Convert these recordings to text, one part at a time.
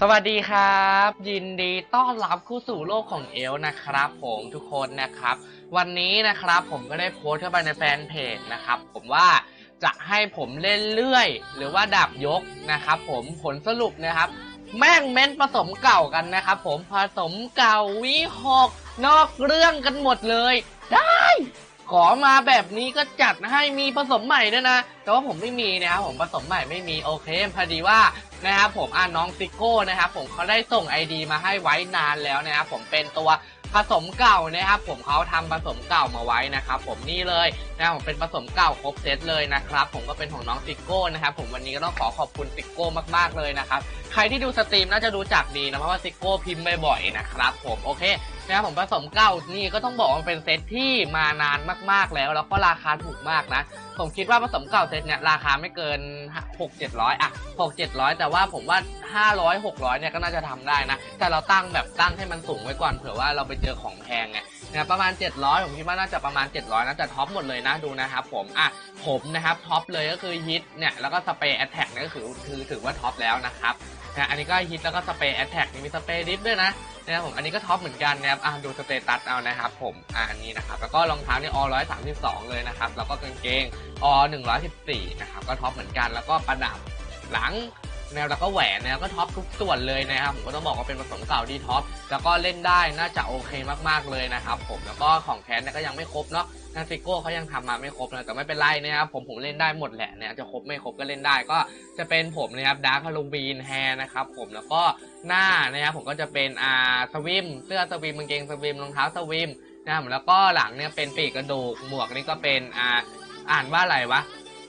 สวัสดีครับ ยินดีต้อนรับเข้าสู่โลกของเอลนะครับ ผมทุกคนนะครับ วันนี้นะครับผมก็ได้โพสต์เข้าไปในแฟนเพจนะครับ ผมว่าจะให้ผมเล่นเลื่อย หรือว่าดาบยกนะครับ ผมผลสรุปนะครับ แม่งเม้นผสมเก่ากันนะครับ ผมผสมเก่าวิหกนอกเรื่องกันหมดเลย ได้ขอมาแบบนี้ก็จัดให้มีผสมใหม่ด้วยนะ แต่ว่าผมไม่มีนะครับผมผสมใหม่ไม่มีโอเคพอดีว่า นะครับผมอ่าน้องซิโก้นะครับผมเขาได้ส่ง ID มาให้ไว้นานแล้วนะครับผมเป็นตัวผสมเก่านะครับผมเขาทำผสมเก่ามาไว้นะครับผมนี่เลยนะผมเป็นผสมเก่าครบเซตเลยนะครับผมก็เป็นของน้องซิโก้นะครับผมวันนี้ก็ต้องขอขอบคุณซิโก้มากๆเลยนะครับใครที่ดูสตรีมน่าจะรู้จักดีนะเพราะว่าซิโก้พิมพ์บ่อยๆนะครับผมโอเค นะครับผมผสมเก่านี่ก็ต้องบอกว่าเป็นเซตที่มานานมากๆแล้ว แล้วก็ราคาถูกมากนะ ผมคิดว่าผสมเก่าเซตเนี่ยราคาไม่เกิน 6 700 อะ 6 700 แต่ว่าผมว่า 500 600 เนี่ยก็น่าจะทำได้นะ แต่เราตั้งแบบตั้งให้มันสูงไว้ก่อนเผื่อว่าเราไปเจอของแพงไงนะประมาณ 700 ผมคิดว่าน่าจะประมาณ 700นะแต่ท็อปหมดเลยนะดูนะครับผมอะผมนะครับท็อปเลยก็คือฮิตเนี่ยแล้วก็สเปรย์แอตแทกเนี่ยก็คือคือถือว่าท็อปแล้วนะครับ นะอันนี้ก็ฮิตแล้วก็สเปรย์แอตแทกมีสเปรย์ดิฟด้วยนะนะครับผมอันนี้ก็ท็อปเหมือนกันนะครับอะดูสเตตัสเอานะครับผมอ่าอันนี้นะครับแล้วก็รองเท้านี่อร้อยสามสิบสองเลยนะครับแล้วก็กางเกงอหนึ่งร้อยสิบสี่นะครับก็ท็อปเหมือนกันแล้วก็ประดับหลัง นะครับแล้วก็แหวนนะครับก็ท็อปทุกส่วนเลยนะครับผมก็ต้องบอกว่าเป็นผสมเก่าที่ท็อปแล้วก็เล่นได้น่าจะโอเคมากๆเลยนะครับผมแล้วก็ของแคสเนี่ยก็ยังไม่ครบเนาะนาซิโก้เขายังทำมาไม่ครบนะแต่ไม่เป็นไรนะครับผมผมเล่นได้หมดแหละเนี่ยจะครบไม่ครบก็เล่นได้ก็จะเป็นผมนะครับดาร์คฮาโลวีนแฮร์นะครับผมแล้วก็หน้านะครับผมก็จะเป็นอ่าสวิมเสื้อสวิมกางเกงสวิมรองเท้าสวิมนะครับแล้วก็หลังเนี่ยเป็นปีกกระดูกหมวกนี่ก็เป็นอ่าอ่านว่าอะไรวะ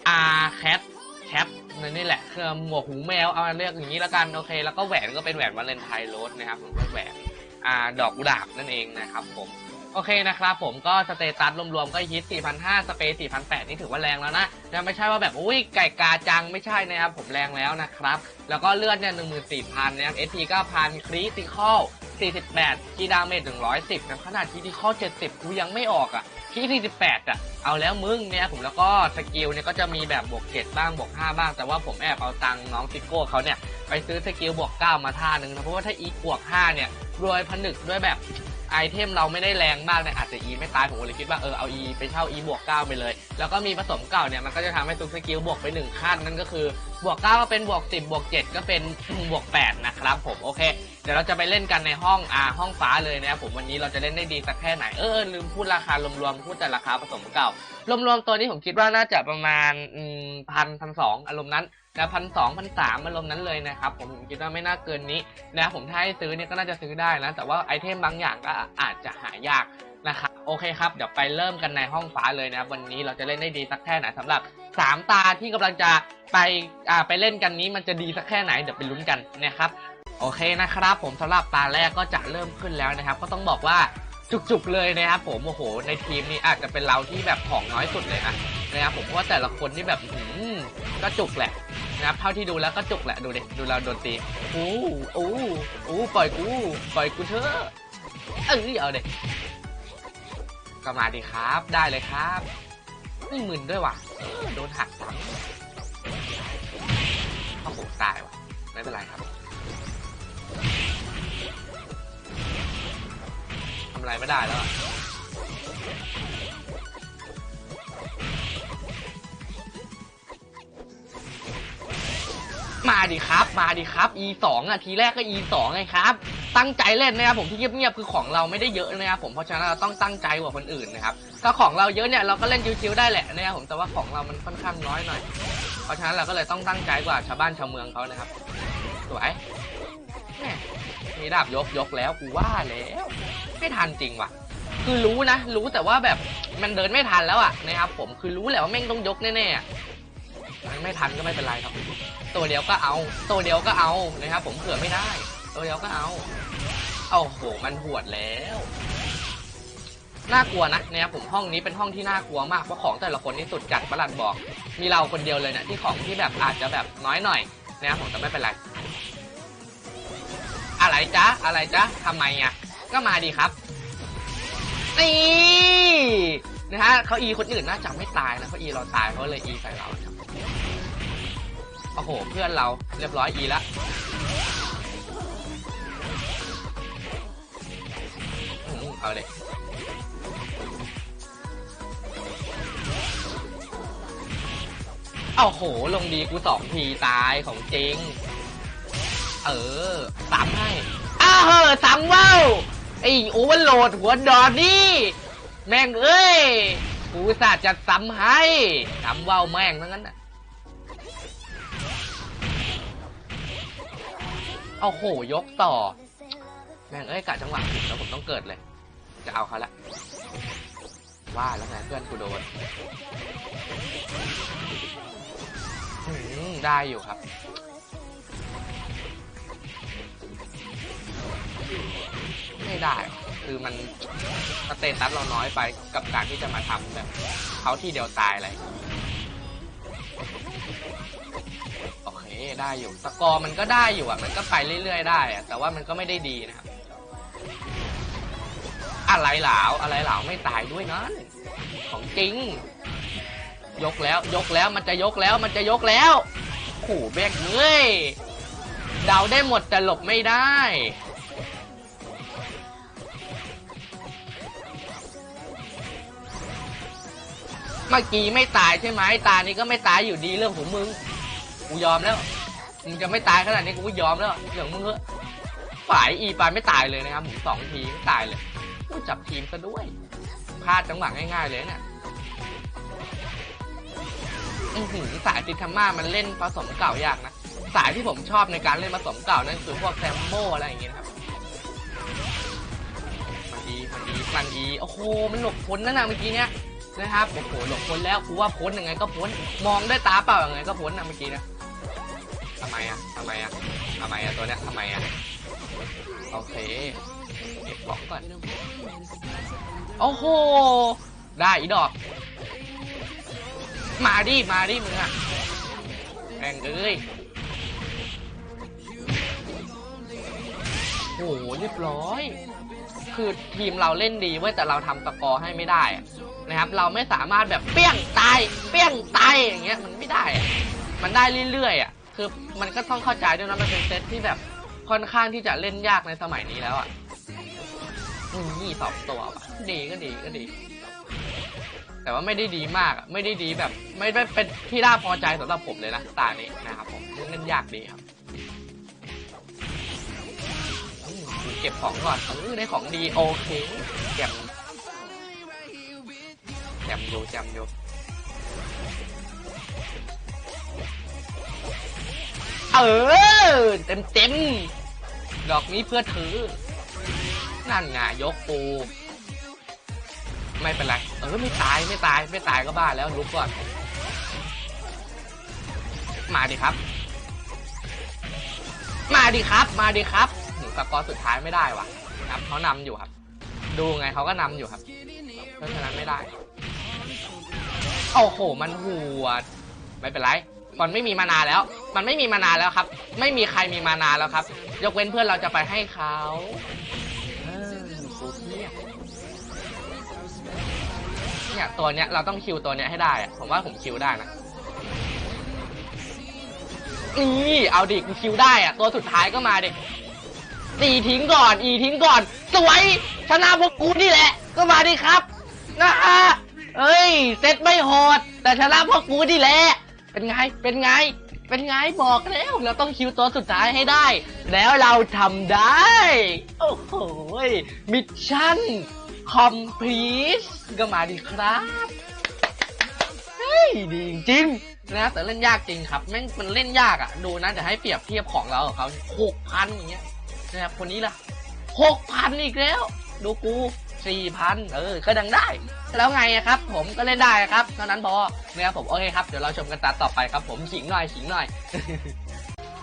อาแคทแคป นี่แหละคือหมวกหูแมวเอามาเรียกอย่างนี้แล้วกันโอเค แล้วก็แหวนก็เป็นแหวนวาเลนไทน์โรสนะครับผมก็แหวนอ่าดอกกุหลาบนั่นเองนะครับผมโอเคนะครับผมก็สเตตัสรวมๆก็ฮิต4,500สเปซ4,800นี่ถือว่าแรงแล้วนะนะไม่ใช่ว่าแบบอุ้ยไก่กาจังไม่ใช่นะครับผมแรงแล้วนะครับ แล้วก็เลือดเนี่ย14,000นะครับ SP 9,000คริติคอล 48คีดาเมจ110นะขนาดคีติคอ70 กูยังไม่ออกอะคี48 อะ เอาแล้วมึงเนี่ยผมแล้วก็สกิลเนี่ยก็จะมีแบบบวก7บ้างบวก5บ้าง แต่ว่าผมแอบเอาตังน้องซิโก้เขาเนี่ย ไปซื้อสกิลบวก9มาท่านึงนะ เพราะว่าถ้าอีกบวก5เนี่ยรวยผนึกด้วยแบบไอเทมเราไม่ได้แรงมากเนี่ยอาจจะ E ไม่ตายผมเลยคิดว่าเออเอา E ไปเช่า E บวก9ไปเลย แล้วก็มีผสมเก่าเนี่ยมันก็จะทำให้ทุกสกิลบวกไป1ขั้นนั่นก็คือบวก9ก็เป็นบวก10บวก7ก็เป็นบวก8นะครับผมโอเค เดี๋ยวเราจะไปเล่นกันในห้องอ่าห้องฟ้าเลยนะครับผมวันนี้เราจะเล่นได้ดีสักแค่ไหนเออลืมพูดราคารวมๆพูดแต่ราคาผสมเก่ารวมๆตัวนี้ผมคิดว่าน่าจะประมาณพันพันสองอารมณ์นั้นนะพันสองพันสามอารมณ์นั้นเลยนะครับผมผมคิดว่าไม่น่าเกินนี้นะครับผมถ้าให้ซื้อเนี่ยก็น่าจะซื้อได้นะ แต่ว่าไอเทมบางอย่างก็อาจจะหายากนะครับโอเคครับเดี๋ยวไปเริ่มกันในห้องฟ้าเลยนะครับวันนี้เราจะเล่นได้ดีสักแค่ไหนสำหรับ 3 ตาที่กำลังจะไปอ่าไปเล่นกันนี้มันจะดีสักแค่ไหนเดี๋ยวไปลุ้นกันนะครับ โอเคนะครับผมสำหรับตาแรกก็จะเริ่มขึ้นแล้วนะครับ ก็ต้องบอกว่าจุกๆเลยนะครับ ผมโอ้โห ในทีมนี้อาจจะเป็นเราที่แบบของน้อยสุดเลยนะนะครับผมเพราะว่าแต่ละคนที่แบบอื้อหือก็จุกแหละนะครับเท่าที่ดูแล้วก็จุกแหละดูดิดูเราโดนตีอู้อู้อู้ปล่อยกูปล่อยกูเถอะเอ้ยเอาเด็กก็มาดีครับได้เลยครับนี่หมื่นด้วยว่ะโดนหักซ้ำโอ้โหตายว่ะไม่เป็นไรครับ ทำอะไรไม่ได้แล้วมาดิครับ มาดิครับ e 2อะทีแรกก็ e 2ไงครับ ตั้งใจเล่นนะครับผมที่เงียบๆคือของเราไม่ได้เยอะนะครับผมเพราะฉะนั้นเราต้องตั้งใจกว่าคนอื่นนะครับถ้าของเราเยอะเนี่ยเราก็เล่นชิวๆได้แหละนะครับผมแต่ว่าของเรามันค่อนข้างน้อยหน่อย เพราะฉะนั้นเราก็เลยต้องตั้งใจกว่าชาวบ้านชาวเมืองเขานะครับสวยมีดาบยกยกแล้วกูว่าแล้ว ไม่ทันจริงว่ะ คือรู้นะ รู้แต่ว่าแบบมันเดินไม่ทันแล้วอะนะครับผมคือรู้แหละว่าแม่งต้องยกแน่ๆมันไม่ทันก็ไม่เป็นไรครับ ตัวเดียวก็เอา ตัวเดียวก็เอานะครับผมเผื่อไม่ได้ ตัวเดียวก็เอาโอ้โหมันหวดแล้วน่ากลัวนะนะครับผมห้องนี้เป็นห้องที่น่ากลัวมากเพราะของแต่ละคนนี่สุดจัดประหลัดบอก มีเราคนเดียวเลยเนะที่ของที่แบบอาจจะแบบน้อยหน่อยนะครับผมแต่ไม่เป็นไร อะไรจ๊ะอะไรจ๊ะทำไมอะ ก็มาดีครับนี่นะฮะเขาอีคนอื่นน่าจะไม่ตายนะเขาอีเราตายเขาเลยอีใส่เราโอ้โห เพื่อนเราเรียบร้อยอีแล้ะเอาเลยเอาโห ลงดีกูสองทีตายของจริง เออ ซ้ำให้ อ้าเหอซ้ำว้าว ไอ้โอเวอร์โหลดหัวดอนนี่แม่งเอ้ยกูสาห์จะซ้ำให้ซ้ำว้าแม่งทั้งนั้นน่ะเอาโหยกต่อ แม่งเอ้ยกะจังหวะผิดแล้วผมต้องเกิดเลย จะเอาเขาละว่าแล้วไงเพื่อนกูโดนได้อยู่ครับ ไม่ได้ คือมันสเตตัสเราน้อยไปกับการที่จะมาทำแบบเขาที่เดียวตายอะไรโอเคได้อยู่ สกอร์มันก็ได้อยู่อะ มันก็ไปเรื่อยๆได้อะ แต่ว่ามันก็ไม่ได้ดีนะครับ อะไรเหลาอะไรเหลาไม่ตายด้วยนั้นของจริง ยกแล้วยกแล้วมันจะยกแล้วมันจะยกแล้วขู่แบกเอ้ยเดาได้หมดแต่หลบไม่ได้ มื่อกี้ไม่ตายใช่ไหมตานี้ก็ไม่ตายอยู่ดีเรื่องของมึงกูยอมแล้วมึงจะไม่ตายขนาดนี้กูก็ยอมแล้วเรื่องมึงเถอะฝ่ายอีปานไม่ตายเลยนะครับผมสองทีไม่ตายเลยกูจับทีมซะด้วยพลาดจังหวะง่ายๆเลยเนี่ยอือหือสายติดธรรมามันเล่นผสมเก่ายากนะสายที่ผมชอบในการเล่นผสมเก่านั่นคือพวกแซมโบอะไรอย่างเงี้ยครับมันดีมันดีมันดีโอ้โหมันหลบพ้นนั่นนะเมื่อกี้เนี้ย นะครับโอ้โหหลบพ้นแล้วกูว่าพ้นยังไงก็พ้นมองด้วยตาเปล่ายังไงก็พ้นนะเมื่อกี้นะทำไมอะทำไมอะทำไมอะตัวเนี้ยทำไมอะโอเคเก็บของก่อนโอ้โหได้อีดอก มาดิมาดิมึงอะแม่งเอ้ยโอ้โหเรียบร้อย คือทีมเราเล่นดีเว้ยแต่เราทำสกอให้ไม่ได้ นะครับ เราไม่สามารถแบบเปี้ยงตายเปี้ยงตายอย่างเงี้ยมันไม่ได้อะมันได้เรื่อยๆอะคือมันก็ต้องเข้าใจด้วยนะมันเป็นเซตที่แบบค่อนข้างที่จะเล่นยากในสมัยนี้แล้วอะนี่สองตัวดีก็ดีก็ดี แต่ว่าไม่ได้ดีมากไม่ได้ดีแบบ ไม่ได้เป็นที่น่าพอใจสำหรับผมเลยนะตานี้นะครับผมเล่นยากดีครับเก็บของก่อนเออได้ของดีโอเคแจมแจม อยู่จมอยู่เออ เต็มเต็มดอกนี้เพื่อถือ นั่นไงยกปู ไม่เป็นไร เออ ไม่ตายไม่ตาย ไม่ตายก็บ้าแล้วลุกก่อน มาดิครับ มาดิครับ มาดิครับหนูสกอสุดท้ายไม่ได้ว่ะนะครับเขานำอยู่ครับ ดูไงเขาก็นำอยู่ครับเพราะฉะนั้นไม่ได้ โอ้โห มันหัวไม่เป็นไร มันไม่มีมานานแล้ว มันไม่มีมานานแล้วครับ ไม่มีใครมีมานานแล้วครับ ยกเว้นเพื่อนเราจะไปให้เขาเออกูเที่ยเนี่ยตัวเนี้ยเราต้องคิวตัวเนี้ยให้ได้อะผมว่าผมคิวได้นะนี่เอาดิกูคิวได้อะตัวสุดท้ายก็มาดิตีทิ้งก่อน อีทิ้งก่อน สวย ชนะพวกกูนี่แหละ ก็มาดิครับ นะฮะ เอ้ย เซตไม่โหด แต่ชนะพวกกูนี่แหละ เป็นไง เป็นไง เป็นไงบอกแล้ว เราต้องคิวตัวสุดท้ายให้ได้ แล้วเราทำได้ โอ้โหมิชชั่น คอมพลีทก็มาดิครับ เฮ้ย ดีจริงๆนะแต่เล่นยากจริงครับ แม่งมันเล่นยากอะ่ะ ดูนะเดี๋ยวให้เปรียบเทียบของเรากับเขาหกพันอย่างเงี้ยนะครับคนนี้ล่ะหกพันอีกแล้ว ดูกู สี่พันเออ ก็ดังได้ แล้วไงครับ ผมก็เล่นได้ครับเท่านั้นพอนะครับผมโอเคครับ เดี๋ยวเราชมกันตาต่อไปครับ ผมขิงหน่อยขิงหน่อย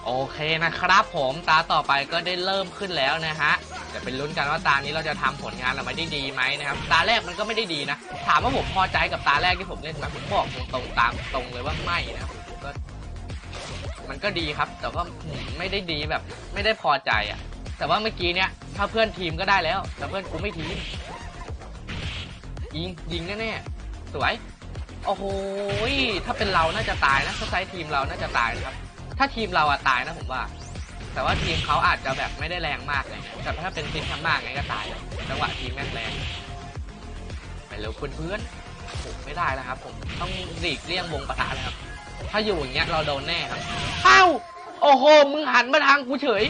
โอเคนะครับผมตาต่อไปก็ได้เริ่มขึ้นแล้วนะฮะเดี๋ยวเป็นลุ้นกันว่าตานี้เราจะทำผลงานออกมาได้ดีไหมนะครับ ตาแรกมันก็ไม่ได้ดีนะ ถามว่าผมพอใจกับตาแรกที่ผมเล่นไหมผมบอกตรงๆตามตรงเลยว่าไม่นะครับก็มันก็ดีครับ แต่ว่าอืมไม่ได้ดีแบบ ไม่ได้พอใจอะ แต่ว่าเมื่อกี้เนี้ยถ้าเพื่อนทีมก็ได้แล้ว แต่เพื่อนกูไม่ทีมยิงยิงแน่ๆสวยโอ้โหถ้าเป็นเราน่าจะตายนะถ้าไซส์ทีมเราน่าจะตายนะครับ ถ้าทีมเราอะตายนะผมว่า แต่ว่าทีมเขาอาจจะแบบไม่ได้แรงมากเลยแต่ถ้าเป็นทีมทำมากไงก็ตายจังหวะทีมแม่งแรงไปเร็วเพื่อนๆโอ้โหไม่ได้แล้วครับ ผมต้องหลีกเลี่ยงวงปะทะเลยครับ ถ้าอยู่อย่างเงี้ยเราโดนแน่ครับเอ้าโอ้โหมึงหันมาทางกูเฉย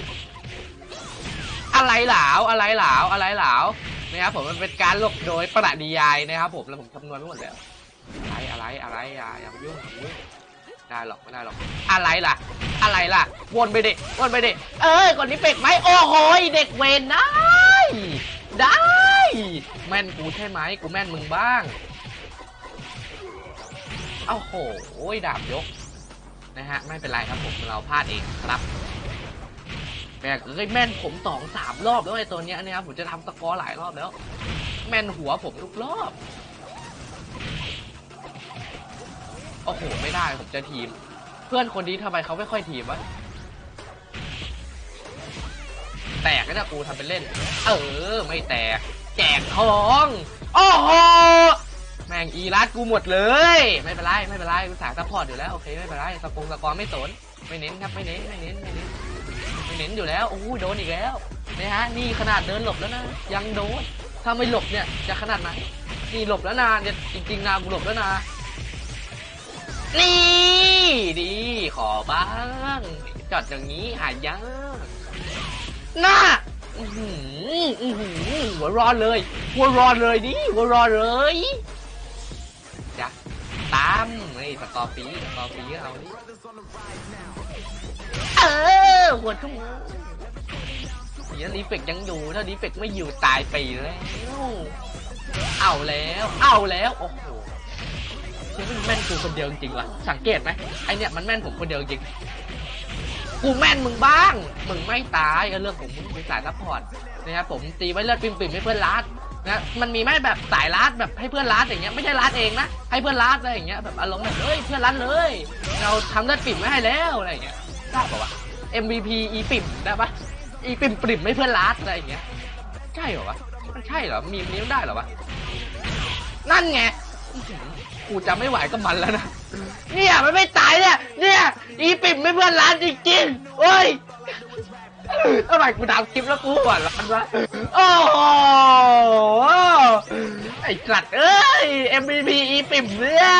อะไรหลาวอะไรหลาวอะไรหลาวนะครับผมมันเป็นการหลบโดยประดิยายนะครับ ผมแล้วผมคำนวณไว้หมดแล้วอะไรอะไรอะไรอย่าอย่ามายุ่งยุ่งได้หรอกไม่ได้หรอกอะไรล่ะ อะไรล่ะวนไปดิวนไปดิเอ้ยคนนี้เป็กไหมโอ้โหเด็กเวนได้ได้แม่นกูใช่ไหมกูแม่นมึงบ้างโอ้โหดาบยกนะฮะไม่เป็นไรครับผมเราพลาดเองครับ แม่เอ้ยแม่นผมสองสามรอบแล้วไอ้ตัวเนี้ยนะครับผมจะทำสกอร์หลายรอบแล้ว แม่นหัวผมทุกรอบโอ้โหไม่ได้ผมจะทีม เพื่อนคนนี้ทำไมเขาไม่ค่อยทีมวะแตกก็จะกูทำเป็นเล่น เออ ไม่แตก แจกทองโอ้โหแม่งอีรัดกูหมดเลย ไม่เป็นไรไม่เป็นไรกูสายซัพพอร์ตอยู่แล้วโอเคไม่เป็นไรสกงสกอร์ไม่สนไม่เน้นครับไม่เน้นไม่เน้นไม่เน้น เน้นอยู่แล้วโอ้โหโดนอีกแล้วนะฮะนี่ขนาดเดินหลบแล้วนะ ยังโดนถ้าไม่หลบเนี่ยจะขนาดไหนนี่หลบแล้วนะเนี่ยจริงๆนะกูหลบแล้วนะนี่ดีขอบ้างจอดอย่างนี้หายากน่าอือหืออือหือหัวร้อนเลยหัวร้อนเลยดิหัวร้อนเลยจ้ะตามไอ้สกอร์ปีสกอร์ปีเอาดิเออ หัวทุ่งเดี๋ยวรีเฟกยังอยู่ ถ้ารีเฟกไม่อยู่ตายไปแล้วเอาแล้ว เอาแล้ว โอ้โหเฮ้ยมันแม่นกูคนเดียวจริงว่ะ สังเกตไหมไอเนี่ยมันแม่นผมคนเดียวจริง กูแม่นมึงบ้าง มึงไม่ตายเรื่องของมึงเป็นสายซัพพอร์ตนะครับผมตีไว้เลือดปิ่มๆให้เพื่อนลัดนะมันมีไหมแบบสายลัดแบบให้เพื่อนลัดอย่างเงี้ยไม่ใช่ลัดเองนะให้เพื่อนลัดอะไรอย่างเงี้ยแบบอารมณ์แบบเฮ้ยเพื่อนลัดเลย เราทำเลือดปิ่มไว้ให้แล้วอะไรอย่างเงี้ยได้ปะวะ MVP อีปิ่มได้ปะอีปิ่มปริ่มไม่เพื่อนลัดอะไรอย่างเงี้ยใช่เหรอวะมันใช่เหรอมีมนี้มันได้เหรอวะนั่นไงกูจะไม่ไหวกับมันแล้วนะเนี่ยมันไม่ตายเนี่ยเนี่ยอีปิ่มไม่เพื่อนร้านจริงๆเฮ้ยทำไมกูทำคลิปแล้วกูหัวร้อนวะโอ้โหไอ้สัตว์เอ้ย MVP อีปิ่มเนี่ย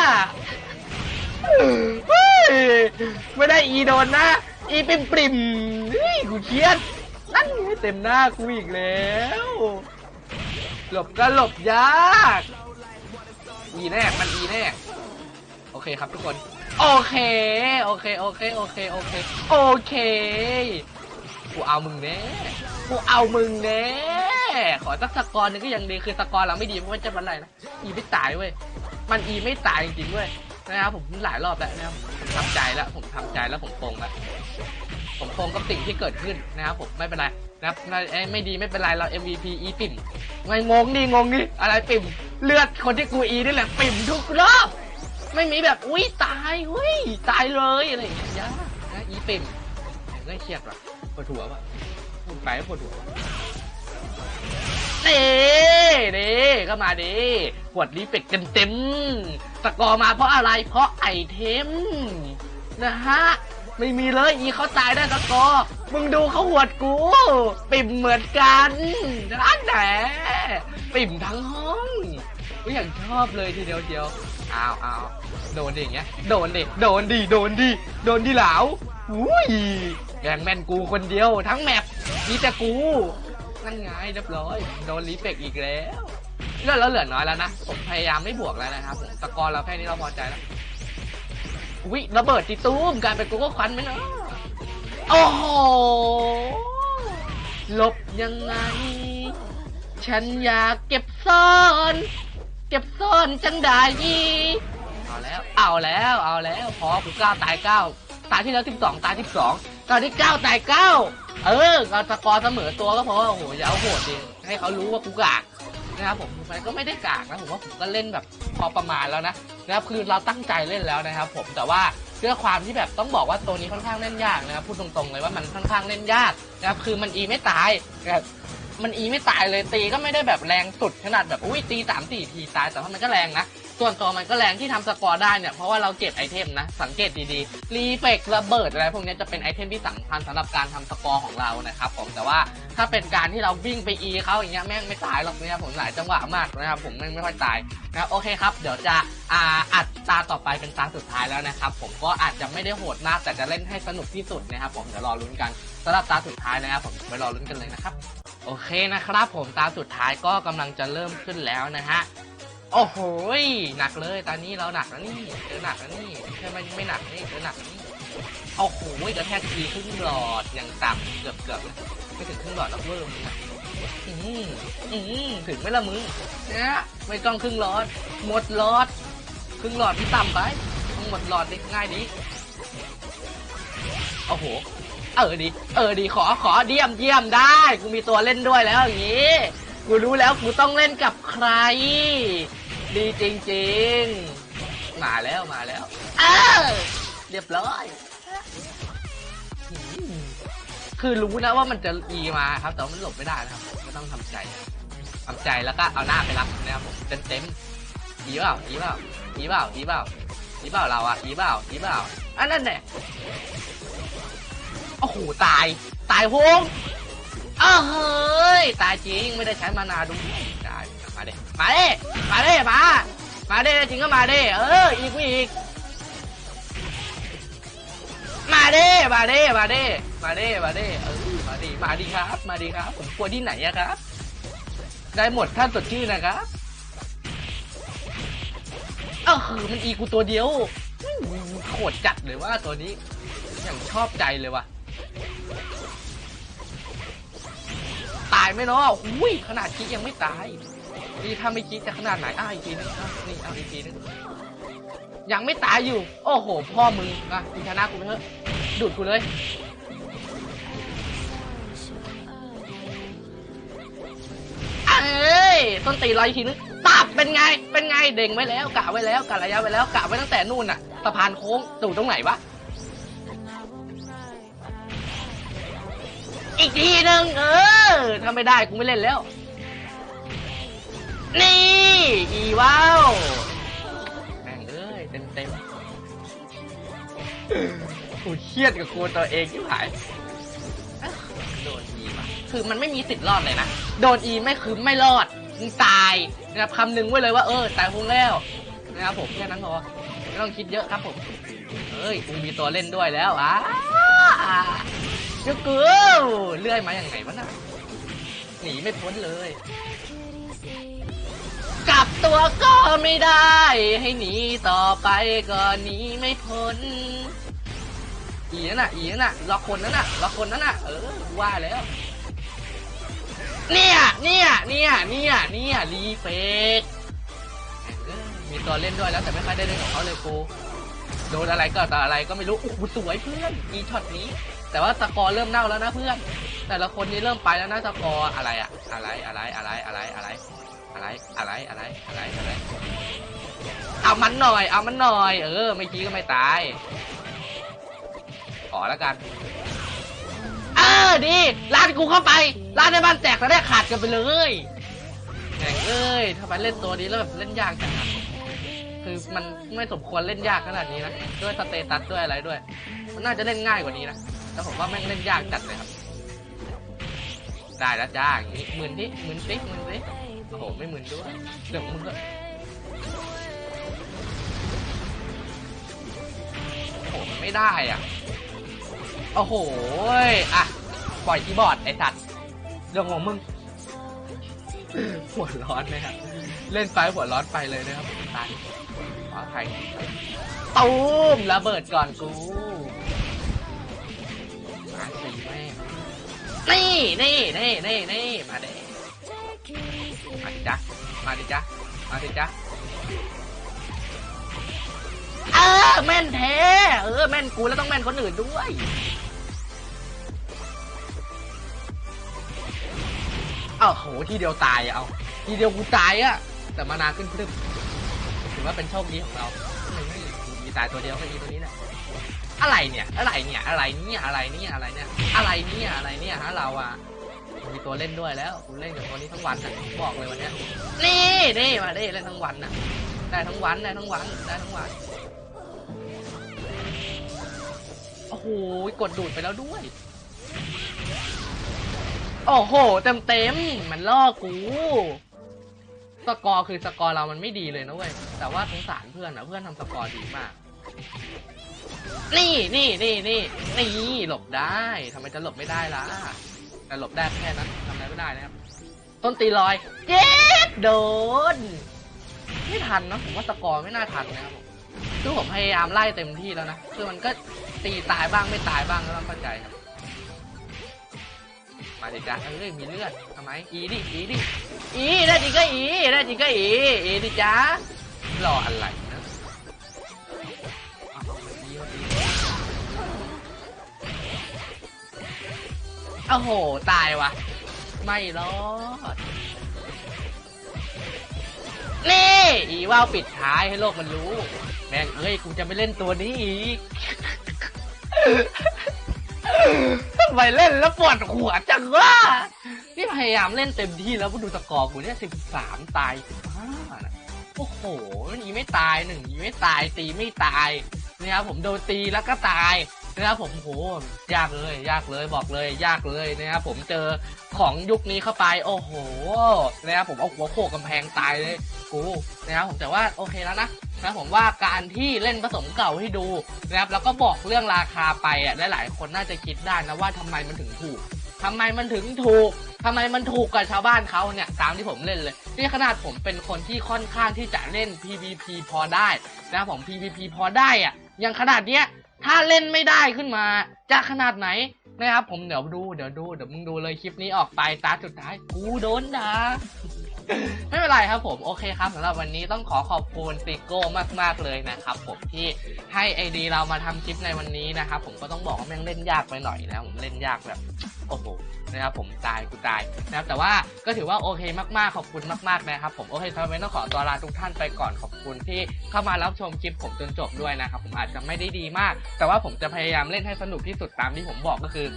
ไม่ได้อีโดนนะ อีปิ่มปริมเฮ้ยกูเครียดนั่นเต็มหน้ากูอีกแล้วหลบก็หลบยากอีแน่มันอีแน่โอเคครับทุกคน โอเค โอเค โอเค โอเค โอเค โอเค กูเอามึงแน่ กูเอามึงแน่ ขอสักสกอร์หนึงก็ยังดี คือสกอร์เราไม่ดีเพราะว่าจะมันอะไรนะ อีไม่ตายเว้ย มันอีไม่ตายจริงๆเว้ยนะครับผมหลายรอบแล้วนะครับผมทำใจแล้ว ผมทำใจแล้วผมปรงแล้ว ผมปรงกับสิ่งที่เกิดขึ้นนะครับผมไม่เป็นไรนะครับไม่ดีไม่เป็นไรเรา MVP อีปิ่มไม่งงดิงงดิอะไรปิ่มเลือดคนที่กูอีนี่แหละปิ่มทุกรอบไม่มีแบบอุ้ยตายอุ้ยตายเลยอะไรอย่างเงี้ยยากนะอีปิ่มเฮ้ยเครียดว่ะปวดหัวว่ะพูดไปปวดหัวว่ะเด้เด้ก็มาดิปวดรีเฟกกันเต็มสกอร์มาเพราะอะไรเพราะไอเทมนะฮะ ไม่มีเลยอีเขาตายได้สกอร์มึงดูเขาหวดกู ปิ่มเหมือนกันร้านไหนปิ่มทั้งห้องกูอย่างชอบเลยทีเดียวเดียวอ้าวอ้าวโดนดิอย่างเงี้ยโดนดิโดนดิโดนดิโดนดิเหลาอุ้ยแบ่งแมนกูคนเดียว ทั้งแมปมีแต่กูนั่นไงเรียบร้อยโดนรีเฟกอีกแล้วเลือดเราเหลือน้อยแล้วนะผมพยายามไม่บวกแล้วนะครับผมสกอร์เราแค่นี้เราพอใจแล้ว วิระเบิดตีตุ้มกลายเป็นกโก้ควันไหมเนาะโอ้โหหลบยังไง ฉันอยากเก็บซ่อน เก็บซ่อนจังได้ยีเอาแล้ว เอาแล้ว เอาแล้ว พอกูก้าตายเก้าตายที่แล้วสิบสองตายสิบสองตอนที่เก้าตายเก้าเออก็สกอร์เสมอตัวก็พอโอ้โหอย่าเอาโหดดิให้เขารู้ว่ากูกาก นะครับผมมันก็ไม่ได้กากนะผมว่าผมก็เล่นแบบพอประมาณแล้วนะนะครับคือเราตั้งใจเล่นแล้วนะครับ ผมแต่ว่าด้วยความที่แบบต้องบอกว่าตัวนี้ค่อนข้างเล่นยากนะครับพูดตรงๆเลยว่ามันค่อนข้างเล่นยากนะครับคือมันอีไม่ตายนะครับมันอีไม่ตายเลยตีก็ไม่ได้แบบแรงสุดขนาดแบบอุ้ยตีสามสี่ทีตายแต่ว่ามันก็แรงนะ ส่วนตัวมันก็แรงที่ทำสกอร์ได้เนี่ยเพราะว่าเราเก็บไอเทมนะ สังเกตดีๆ รีเฟกระเบิดอะไรพวกนี้จะเป็นไอเทมที่สำคัญสำหรับการทำสกอร์ของเรานะครับผมแต่ว่าถ้าเป็นการที่เราวิ่งไปอีเขาอย่างเงี้ยแม่งไม่ตายหรอกเนี่ยผมหลายจังหวะมากนะครับผมแม่งไม่ค่อยตายนะโอเคครับเดี๋ยวจะอาอัดตาต่อไปเป็นตาสุดท้ายแล้วนะครับผมก็อาจจะไม่ได้โหดมากแต่จะเล่นให้สนุกที่สุดนะครับผมเดี๋ยวรอลุ้นกันสำหรับตาสุดท้ายนะครับผมไปรอลุ้นกันเลยนะครับโอเคนะครับผมตาสุดท้ายก็กำลังจะเริ่มขึ้นแล้วนะฮะ โอ้โหหนักเลย ตอนนี้เราหนักแล้วนี่เจอหนักแล้วนี่ใช่ไหมไม่หนักนี่เจอหนักนี่โอ้โหกระแทกทีครึ่งหลอดอย่างต่ำเกือบเกือบไม่ถึงครึ่งหลอดแล้วเวิร์มงนอืมอืมถึงไหมล่ะมึงเนี่ยไม่ต้องครึ่งหลอด หมดหลอด ครึ่งหลอดที่ต่ำไปต้องหมดหลอดง่ายดีโอ้โหเออดี เออดีขอขอเยี่ยมเยี่ยมได้ กูมีตัวเล่นด้วยแล้วอย่างนี้ กูรู้แล้วกูต้องเล่นกับใคร ดีจริงๆ มาแล้วมาแล้วเออเรียบร้อย คือรู้นะว่ามันจะอีมาครับ แต่ว่ามันหลบไม่ได้นะครับก็ต้องทำใจทำใจแล้วก็เอาหน้าไปรับนะครับผมเต็มเต็มๆอีเปล่าอีเปล่าอีเปล่าอีเปล่าอีเปล่าเราอะอีเปล่าอีเปล่าอันนั้นแหละโอ้โหตาย ตายโหง อ้าวเฮ้ยตายจริงไม่ได้ใช้มานาดูได้มาเด้มาเด้มาเด้มามาเด้จริงก็มาเด้เอออีกไม่อีกมาเด้มาเด้มาเด้มาเด้มาเด้เออมาดีมาดีครับ มาดีครับ ผมกลัวที่ไหนอะครับ ได้หมดท่านสดชื่นนะครับเออคือมันอีกูตัวเดียวโคตรจัดเลยว่าตัวนี้อย่างชอบใจเลยว่ะ ตายไหมเนาะอุ้ยขนาดคิดยังไม่ตาย นี่ถ้าไม่คิดจะขนาดไหนอ้าอีกทีนึงอะนี่เอาอีกทีนึงยังไม่ตายอยู่ โอ้โห พ่อมึงอะมึงชนะกูไปเถอะ ดูดกูเลย เอ้ย ต้นตีลอยทีนึงตับเป็นไง เป็นไง เด้งไว้แล้ว กะไว้แล้วกะระยะไว้แล้ว กะไว้ตั้งแต่นู่นน่ะ สะพานโค้งตู่ตรงไหนวะ อีกทีหนึ่งเออถ้าไม่ได้กูไม่เล่นแล้ว นี่อีว้าวแม่งเอ้ยเต็มเต็มกูเครียดกับกูตัวเองที่หายโดนอีว่ะคือมันไม่มีสิทธิ์รอดเลยนะ โดนอีไม่คือไม่รอดมึงตายนะครับคำหนึ่งไว้เลยว่าเออตายคงแล้วนะครับผมแค่นั้นพอไม่ต้องคิดเยอะครับผมเอ้ยกูมีตัวเล่นด้วยแล้วอ่า เจ้ากูเลื่อยมาอย่างไงวะน่ะหนีไม่พ้นเลย กลับตัวก็ไม่ได้ ให้หนีต่อไปก็หนีไม่พ้น อีนั่นน่ะ อีนั่นน่ะล็อกคนนั้นน่ะล็อกคนนั้นน่ะ เออว่าแล้ว เนี่ย เนี่ย เนี่ย เนี่ย เนี่ยรีเฟกมีตัวเล่นด้วยแล้วแต่ไม่ค่อยได้เล่นกับเขาเลยกูโดนอะไรก็ต่ออะไรก็ไม่รู้โอ้โหสวยเพื่อนอีช็อตนี้ แต่ว่าสกอร์เริ่มเน่าแล้วนะเพื่อน แต่ละคนนี้เริ่มไปแล้วนะสกอร์อะไรอะอะไรอะไรอะไรอะไรอะไรอะไรอะไรอะไรอะไรอะไรเอามันหน่อย เอามันหน่อย เออไม่กี้ก็ไม่ตาย ขอแล้วกัน เออดีลาดกูเข้าไปลาดในบ้านแตกแล้วได้ขาดกันไปเลยแหงเอ้ยทำไมเล่นตัวนี้แล้วแบบเล่นยากจังคือมันไม่สมควรเล่นยากขนาดนี้นะ ด้วยสเตตัสด้วยอะไรด้วย มันน่าจะเล่นง่ายกว่านี้นะ แต่ผมว่าแม่งเล่นยากจัดเลยครับ ได้แล้วจ้าอย่างนี้หมื่นที่หมื่นสิหมื่นสิโอ้โหไม่หมื่นด้วยเดี๋ยวมึงก็โอ้โหไม่ได้อะโอ้โหยอะปล่อยคีย์บอร์ดไอ้สัตว์เรื่องของมึงหัวร้อนนะครับ เล่นไฟหัวร้อนไปเลยนะครับตายขออภัยตูมระเบิดก่อนกู นี่นี่นี่นี่นี่มาเด้มาดิจ้ะมาดิจ้ะมาดิจ้ะเออแม่นแท้เออแม่นกูแล้วต้องแม่นคนอื่นด้วยอ้าวโหทีเดียวตายอะเอาทีเดียวกูตายอะแต่มานาขึ้นพรึบถือว่าเป็นโชคดีของเราไม่มีตายตัวเดียวแค่ตัวนี้แหละ อะไรเนี่ย อะไรเนี่ย อะไรเนี่ย อะไรเนี่ย อะไรเนี่ย อะไรเนี่ย อะไรเนี่ยฮะเราอะ มีตัวเล่นด้วยแล้วกูเล่นกับตัวนี้ทั้งวันน่ะบอกเลยวันเนี้ยนี่นี่มาได้เล่นทั้งวันน่ะ ได้ทั้งวัน ได้ทั้งวัน ได้ทั้งวัน โอ้โห กดดูดไปแล้วด้วย โอ้โห เต็มเต็มมันล่อกูสกอร์คือสกอร์เรามันไม่ดีเลยนะเว้ย แต่ว่าสงสารเพื่อนนะเพื่อนทำสกอร์ดีมาก นี่นี่นี่นี่นี่หลบได้ทำไมจะหลบไม่ได้ล่ะแต่หลบได้แค่นั้นทำอะไรไม่ได้นะครับต้นตีลอยเจ็ดโดนไม่ทันนะผมว่าสกอร์ไม่น่าทันนะครับผมคือผมพยายามไล่เต็มที่แล้วนะคือมันก็ตีตายบ้างไม่ตายบ้างก็ต้องเข้าใจครับมาดิจ้าเอ้ยมีเลือดทำไมอีดิอีดิอีได้จริงก็อีได้จริงก็อีอีดิจ้ารออะไร อ้โห ตายวะไม่รอด นี่ อีว่าวปิดท้ายให้โลกมันรู้ แม่งเอ้ย กูจะไม่เล่นตัวนี้อีกทำไมเล่นแล้วปวดหัวจังวะนี่พยายามเล่นเต็มที่แล้วก็ดูสกอร์กูเนี่ยสิบสามตายสิบห้านะโอ้โหมันอีไม่ตายหนึ่งอีไม่ตายตีไม่ตายนะครับผมโดนตีแล้วก็ตาย นะครับผมโหยากเลย ยากเลยบอกเลย ยากเลยนะครับผมเจอของยุคนี้เข้าไป โอ้โหนะครับผมเอาหัวโขกกำแพงตายเลยกูนะครับผมแต่ว่าโอเคแล้วนะนะผมว่าการที่เล่นผสมเก่าให้ดูนะครับแล้วก็บอกเรื่องราคาไปอะหลายๆคนน่าจะคิดได้นะว่าทำไมมันถึงถูกทำไมมันถึงถูกทำไมมันถูกกับชาวบ้านเขาเนี่ยตามที่ผมเล่นเลยนี่ขนาดผมเป็นคนที่ค่อนข้างที่จะเล่น PVP พอได้นะครับผม PVP พอได้อะย่างขนาดเนี้ย ถ้าเล่นไม่ได้ขึ้นมา จะขนาดไหนนะครับผมเดี๋ยวดูเดี๋ยวดูเดี๋ยวมึงดูเลยคลิปนี้ออกไปตาสุดท้ายกูโดนด่าไม่เป็นไรครับผมโอเคครับสำหรับวันนี้ต้องขอขอบคุณติโก้มากๆเลยนะครับผมที่ให้ไอดีเรามาทำคลิปในวันนี้นะครับผมก็ต้องบอกว่าแม่งเล่นยากไปหน่อยนะผมเล่นยากแบบ โอ้โหนะครับผมตายกูตายนะครับแต่ว่าก็ถือว่าโอเคมากๆขอบคุณมากๆนะครับผมโอเคสำหรับวันนี้ต้องขอตัวลาทุกท่านไปก่อนขอบคุณที่เข้ามารับชมคลิปผมจนจบด้วยนะครับผมอาจจะไม่ได้ดีมาก แต่ว่าผมจะพยายามเล่นให้สนุกที่สุดตามที่ผมบอกก็คือ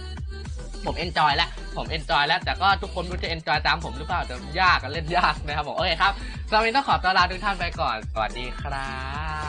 ผมเอนจอยแล้ว ผมเอนจอยแล้ว แต่ก็ทุกคนรู้จะเอนจอยตามผมหรือเปล่าแต่ยากกันเล่นยากนะครับผม โอเคครับสำหรับวันนี้ต้องขอตัวลาทุกท่านไปก่อน สวัสดีครับ